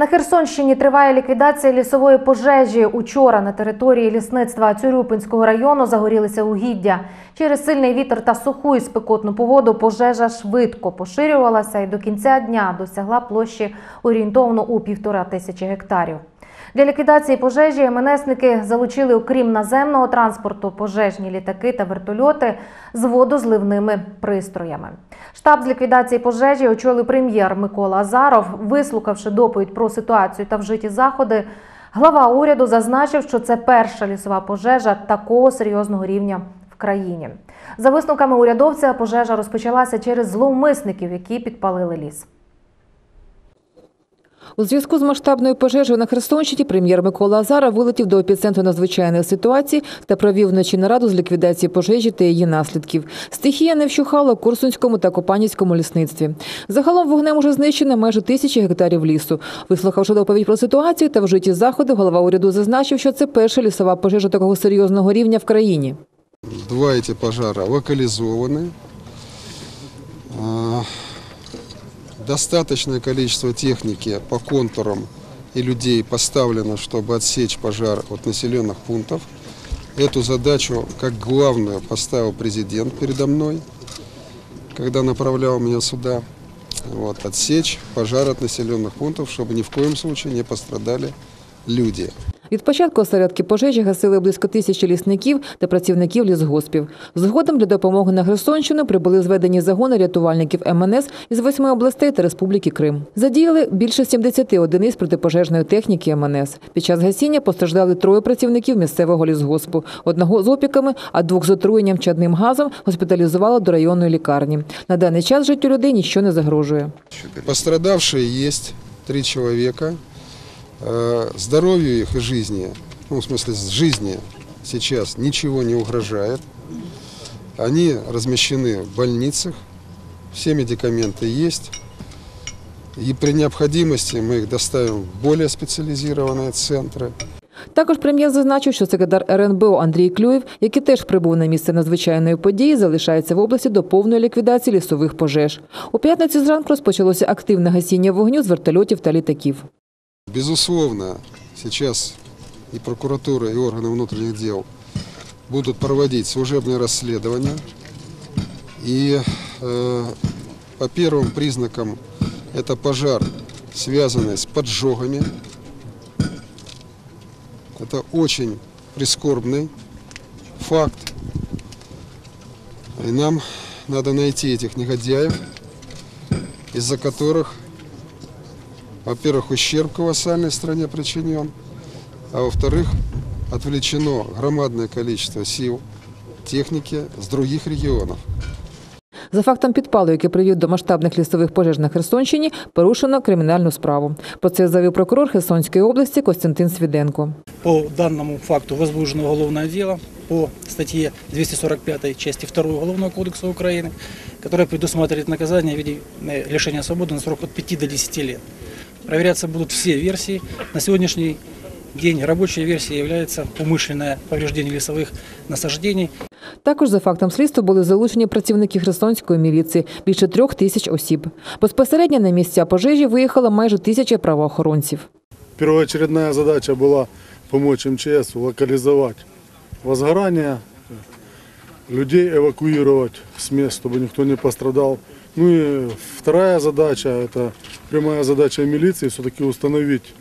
На Херсонщині триває ліквідація лісової пожежі. Учора на території лісництва Цюрюпинського району загорілися угіддя. Через сильний вітер та суху і спекотну погоду пожежа швидко поширювалася і до кінця дня досягла площі орієнтовно у півтора тисячі гектарів. Для ліквідації пожежі МНСники залучили, окрім наземного транспорту, пожежні літаки та вертольоти з водозливними пристроями. Штаб з ліквідації пожежі очолив прем'єр Микола Азаров. Вислухавши доповідь про ситуацію та вжиті заходи, глава уряду зазначив, що це перша лісова пожежа такого серйозного рівня в країні. За висновками урядовця, пожежа розпочалася через зловмисників, які підпалили ліс. У зв'язку з масштабною пожежею на Херсонщині прем'єр Микола Азаров вилетів до епіцентру надзвичайної ситуації та провів вночі нараду з ліквідації пожежі та її наслідків. Стихія не вщухала Курсунському та Копанівському лісництві. Загалом вогнем уже знищено майже тисячі гектарів лісу. Вислухавши доповідь про ситуацію та вжиті заходи, голова уряду зазначив, що це перша лісова пожежа такого серйозного рівня в країні. Два эти пожара локализованы. Достаточное количество техники по контурам и людей поставлено, чтобы отсечь пожар от населенных пунктов. Эту задачу, как главную, поставил президент передо мной, когда направлял меня сюда. Вот, отсечь пожар от населенных пунктов, чтобы ни в коем случае не пострадали люди. Від початку осередки пожежі гасили близько тисячі лісників та працівників лісгоспів. Згодом для допомоги на Херсонщину прибули зведені загони рятувальників МНС із восьми областей та Республіки Крим. Задіяли більше 70 одиниць протипожежної техніки МНС. Під час гасіння постраждали троє працівників місцевого лісгоспу. Одного з опіками, а двох з отруєнням чадним газом госпіталізували до районної лікарні. На даний час життю людей нічого не загрожує. Пострадавшие есть, три человека. Э, Здоровью их и жизни, ну, в смысле, с жизни сейчас ничего не угрожает. Они размещены в больницах, все медикаменты есть. И при необходимости мы их доставим в более специализированные центры. Також прем'єр зазначив, що секретар РНБО Андрій Клюєв, який теж прибув на місце надзвичайної події, залишається в області до повної ліквідації лісових пожеж. У п'ятницю зранку розпочалося активне гасіння вогню з вертольотів та літаків. Безусловно, сейчас и прокуратура, и органы внутренних дел будут проводить служебные расследования. И э, по первым признакам это пожар, связанный с поджогами. Это очень прискорбный факт. И нам надо найти этих негодяев, из-за которых во-первых, ущерб колоссальной стране причинен, а во-вторых, отвлечено громадное количество сил, техники с других регионов. За фактом підпалу, який привів до масштабних лісових пожеж на Херсонщині, порушено кримінальну справу. Про це заявив прокурор Херсонської області Костянтин Свіденко. По данному факту возбуждено уголовное дело по статье 245 части 2 Уголовного кодекса Украины, которая предусматривает наказание в виде э, лишения свободы на срок от 5 до 10 лет. Проверяться будут все версии. На сегодняшний день рабочей версией является умышленное повреждение лесовых насаждений Також за фактом слідства були залучені працівники Херсонської міліції – більше трьох тисяч осіб. Безпосередньо на місця пожежі виїхало майже тисяча правоохоронців. Первоочередная задача была помочь МЧС локализовать возгорание, людей эвакуировать с мест, чтобы никто не пострадал. Ну и вторая задача, это прямая задача милиции, все-таки установить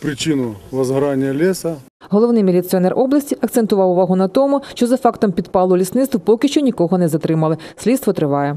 причину возгорания леса, Головний міліціонер області акцентував увагу на тому, що за фактом підпалу лісництва поки що нікого не затримали. Слідство триває.